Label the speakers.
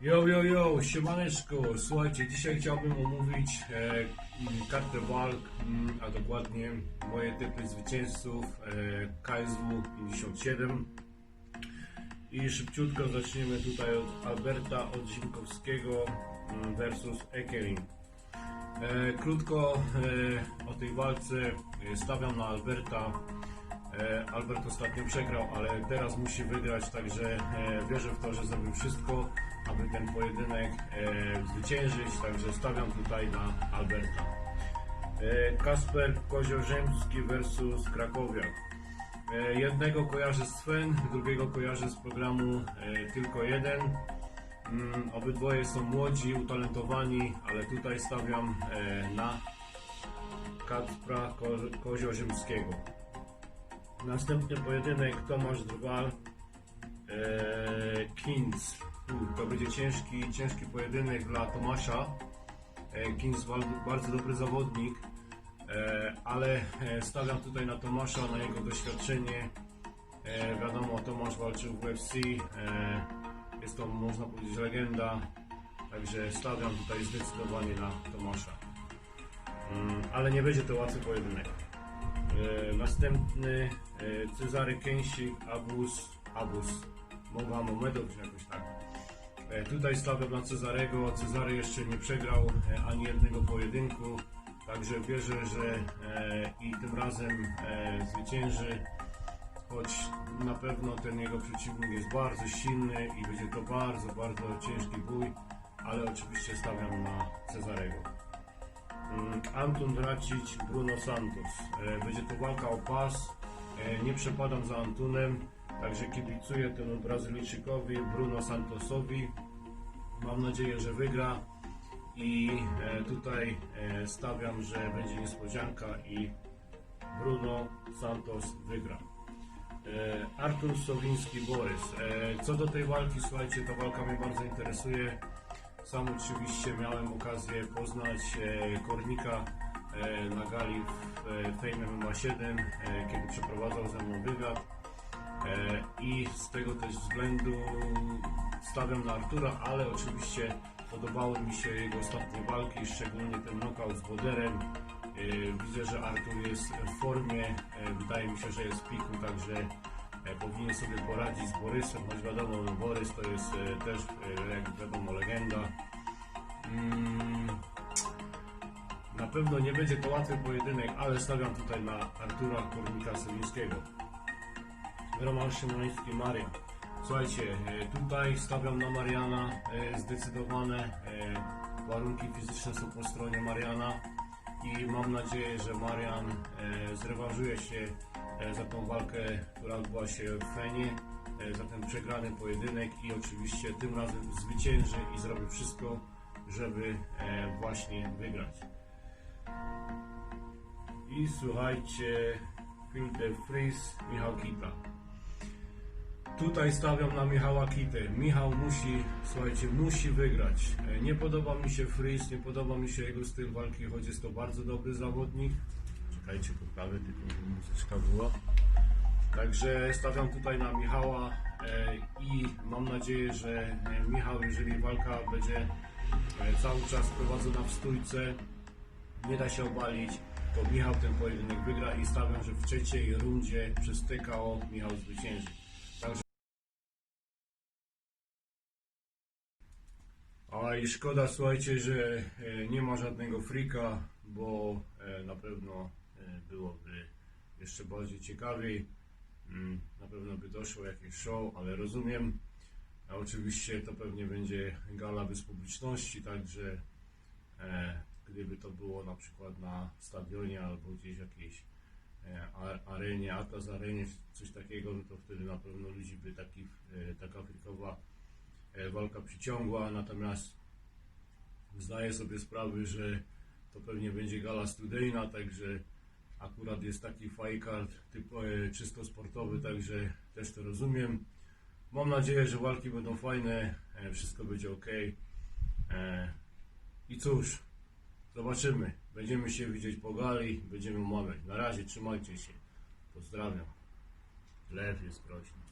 Speaker 1: Yo, yo, yo, siemaneczko, słuchajcie, dzisiaj chciałbym omówić e, m, kartę walk, m, a dokładnie moje typy zwycięzców e, KSW 57 i szybciutko zaczniemy tutaj od Alberta od Zimkowskiego m, versus Ekering. E, krótko e, o tej walce e, stawiam na Alberta. E, Albert ostatnio przegrał, ale teraz musi wygrać, także e, wierzę w to, że zrobił wszystko, aby ten pojedynek e, zwyciężyć, także stawiam tutaj na Alberta. Kasper Koziorzemski versus Krakowiak. Jednego kojarzę z Sven, drugiego kojarzę z programu Tylko Jeden. Mm, Obydwoje są młodzi, utalentowani, ale tutaj stawiam na Kacpra Ko- Koziorzymskiego. Następny pojedynek Tomasz Drwal e, Kins. U, To będzie ciężki, ciężki pojedynek dla Tomasza. E, wal- bardzo dobry zawodnik, e, ale stawiam tutaj na Tomasza, na jego doświadczenie. Wiadomo, Tomasz walczył w UFC. Jest to, można powiedzieć, legenda. Także stawiam tutaj zdecydowanie na Tomasza. Mm, ale nie będzie to łatwy pojedynek. E, następny e, Cezary Kęsik, Abus, Abus, Mowa Momedov, czy jakoś tak. E, tutaj stawiam na Cezarego. Cezary jeszcze nie przegrał ani jednego pojedynku, także wierzę, że i tym razem zwycięży. Choć na pewno ten jego przeciwnik jest bardzo silny i będzie to bardzo, bardzo ciężki bój, ale oczywiście stawiam na Cezarego. Mm, Anton Dracic, Bruno Santos. E, Będzie to walka o pas. E, Nie przepadam za Antunem, także kibicuję temu Brazylijczykowi, Bruno Santosowi. Mam nadzieję, że wygra i e, tutaj stawiam, że będzie niespodzianka i Bruno Santos wygra. Artur Sowiński, Borys. Co do tej walki, słuchajcie, ta walka mnie bardzo interesuje. Sam oczywiście miałem okazję poznać e, Kornika e, na gali w Fame MMA 7, e, kiedy przeprowadzał ze mną wywiad. E, I z tego też względu stawiam na Artura, ale oczywiście podobały mi się jego ostatnie walki, szczególnie ten knockout z Boderem. Widzę, że Artur jest w formie, wydaje mi się, że jest w piku, także powinien sobie poradzić z Borysem, choć wiadomo, no Borys to jest e, też, e, jak wiadomo, legenda. Mm, Na pewno nie będzie to łatwy pojedynek, ale stawiam tutaj na Artura Kornika Selińskiego. Roman Szymoński, Marian. Słuchajcie, e, tutaj stawiam na Mariana e, zdecydowane. e, Warunki fizyczne są po stronie Mariana i mam nadzieję, że Marian e, zrewanżuje się e, za tą walkę, która odbyła się w Fenie, e, za ten przegrany pojedynek i oczywiście tym razem zwycięży i zrobi wszystko, żeby e, właśnie wygrać. I słuchajcie, Phil de Vries, Michał Kita. Tutaj stawiam na Michała Kitę. Michał musi, słuchajcie, musi wygrać. E, Nie podoba mi się Fries, nie podoba mi się jego styl walki, choć jest to bardzo dobry zawodnik. Czekajcie, poprawię, tylko muzyczka była. Także stawiam tutaj na Michała e, i mam nadzieję, że e, Michał, jeżeli walka będzie e, cały czas prowadzona w stójce, nie da się obalić, to Michał ten pojedynek wygra i stawiam, że w trzeciej rundzie przez TKO Michał zwycięży. A i szkoda, słuchajcie, że nie ma żadnego frika, bo na pewno byłoby jeszcze bardziej ciekawiej. Mm, Na pewno by doszło jakieś show, ale rozumiem. A oczywiście to pewnie będzie gala bez publiczności, także e, gdyby to było na przykład na stadionie albo gdzieś w jakiejś e, arenie, Atlas arenie, coś takiego, no to wtedy na pewno ludzi by taki, e, taka frikowa e, walka przyciągła, natomiast zdaję sobie sprawę, że to pewnie będzie gala studyjna, także akurat jest taki fajkart typ e, czysto sportowy, także też to rozumiem. Mam nadzieję, że walki będą fajne, e, wszystko będzie ok. E, I cóż, zobaczymy. Będziemy się widzieć po gali, będziemy omawiać. Na razie trzymajcie się. Pozdrawiam. Lew jest groźny.